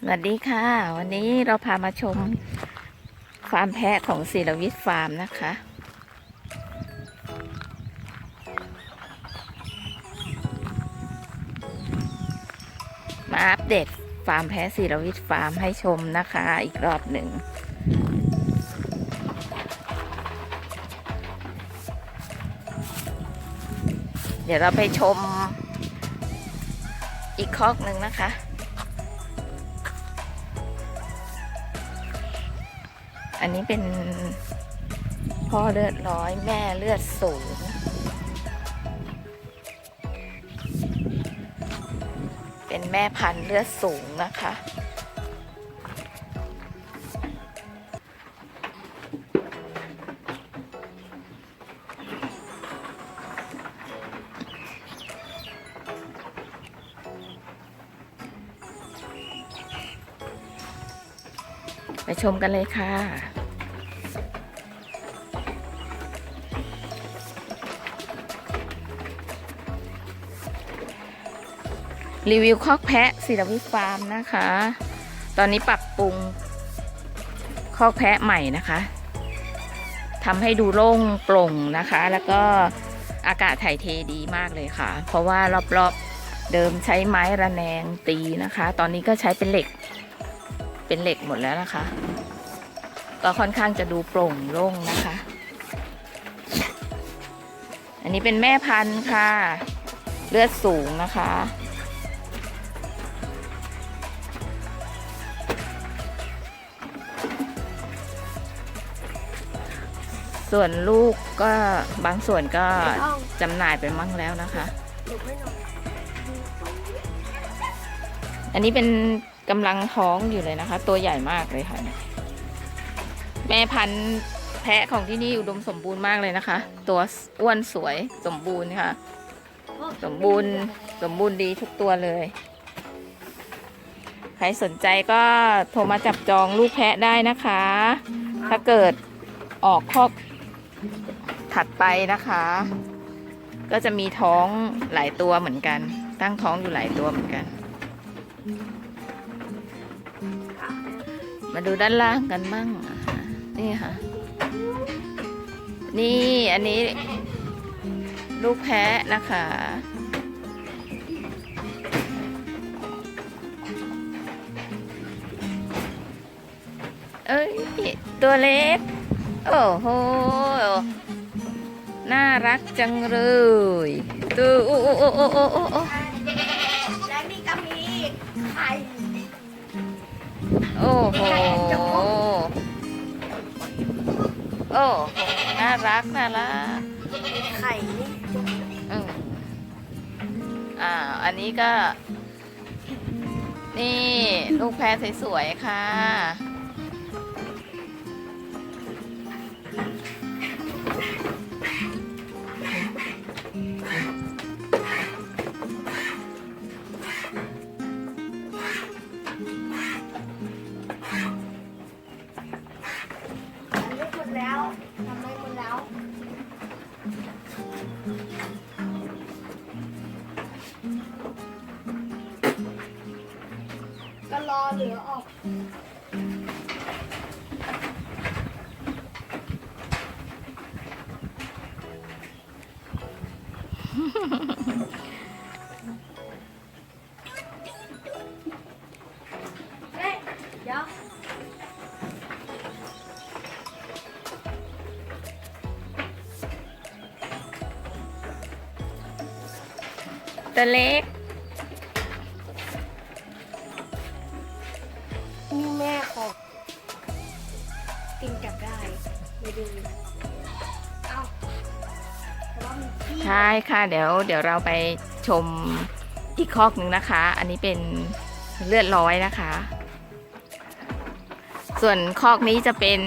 สวัสดีค่ะ วันนี้เราพามาชมฟาร์มแพะของศิลวิทย์ฟาร์มนะคะ มาอัปเดตฟาร์มแพะศิลวิทย์ฟาร์มให้ชมนะคะ อีกรอบหนึ่งเดี๋ยวเราไปชมอีกคอกหนึ่งนะคะ อันนี้เป็นพ่อเลือดร้อยแม่เลือดสูง เป็นแม่พันธุ์เลือดสูงนะคะ ชมกันเลยค่ะ รีวิวคอกแพะศิลวิฟาร์มนะคะ ตอนนี้ปรับปรุงคอกแพะใหม่นะคะทำให้ดูโล่งโปร่งนะคะ แล้วก็อากาศถ่ายเทดีมากเลยค่ะ เพราะว่ารอบๆเดิมใช้ไม้ระแนงตีนะคะ ตอนนี้ก็ใช้เป็นเหล็ก เป็นเหล็กหมดแล้วนะคะ ก็ค่อนข้างจะดูโปร่งโล่งนะคะ อันนี้เป็นแม่พันธุ์ค่ะ เลือดสูงนะคะ ส่วนลูกก็บางส่วนก็จำหน่ายไปมั่งแล้วนะคะ อันนี้เป็น กำลังท้องอยู่เลยนะคะ ตัวใหญ่มากเลยค่ะ แม่พันธุ์แพะของที่นี่อุดมสมบูรณ์มากเลยนะคะ ตัวอ้วนสวยสมบูรณ์ค่ะ สมบูรณ์สมบูรณ์ดีทุกตัวเลย ใครสนใจก็โทรมาจับจองลูกแพะได้นะคะ ถ้าเกิดออกคอกถัดไปนะคะ ก็จะมีท้องหลายตัวเหมือนกัน ตั้งท้องอยู่หลายตัวเหมือนกัน มาดูด้านล่างกันบ้างนี่ค่ะ นี่อันนี้ ลูกแพะนะคะเอ้ย ตัวเล็ก โอ้โห น่ารักจังเลย ตัวโอ้โอ้โอ้โอ้โอ้ โอ้โห โอ้โห น่ารัก น่ารัก ไข่นี่อืมอ่า อันนี้ก็ นี่ ลูกแพรสวยๆ ค่ะท เหลือออกเฮ้ยเดี๋ยวตัวเล็ก ดูเอ้าเพราะว่ามันขี้ใช่ค่ะ เดี๋ยวเดี๋ยวเราไปชมอีกคอกหนึ่งนะคะ อันนี้เป็นเลือดร้อยนะคะ ส่วนคอกนี้จะเป็น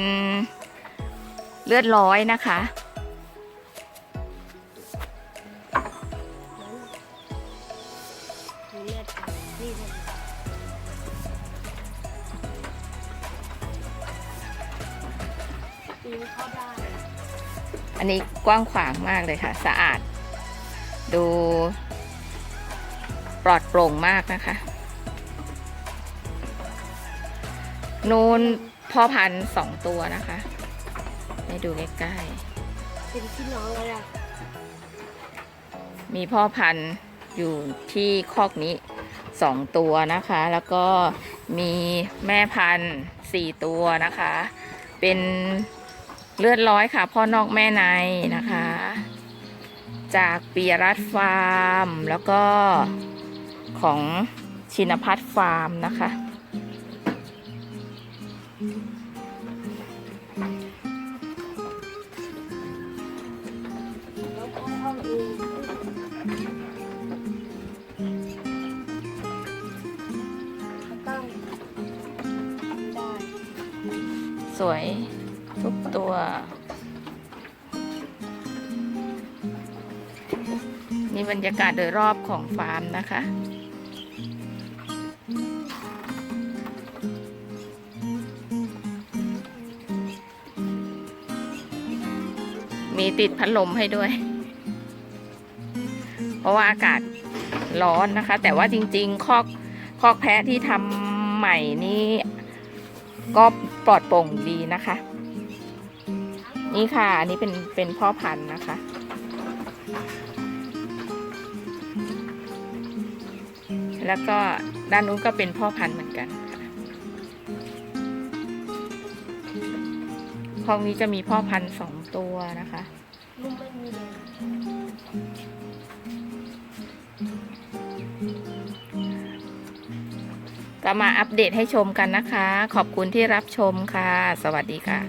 เลือดร้อยนะคะ ปีนเข้าได้ อันนี้กว้างขวางมากเลยค่ะ สะอาด ดูปลอดโปร่งมากนะคะนูนพ่อพันธุ์สองตัวนะคะ ให้ดูใกล้เป็นพี่น้องแล้วล่ะๆมีพ่อพันธุ์อยู่ที่คอกนี้สองตัวนะคะ แล้วก็มีแม่พันธุ์สี่ตัวนะคะ เป็น เลือดร้อยค่ะ พ่อนอกแม่ในนะคะ จากปียรัตฟาร์ม แล้วก็ของชินพัฒฟาร์มนะคะ สวย ทุกตัว นี่บรรยากาศโดยรอบของฟาร์มนะคะมีติดพัดลมให้ด้วย เพราะว่าอากาศร้อนนะคะ แต่ว่าจริงๆ คอกคอกแพะที่ทำใหม่นี่ก็ปลอดโปร่งดีนะคะ นี่ค่ะ อันนี้เป็นเป็นพ่อพันธุ์นะคะ แล้วก็ด้านนู้นก็เป็นพ่อพันธุ์เหมือนกันค่ะคอกนี้จะมีพ่อพันธุ์สองตัวนะคะนุ่มไม่มีเลยก็มาอัปเดตให้ชมกันนะคะ ขอบคุณที่รับชมค่ะ สวัสดีค่ะ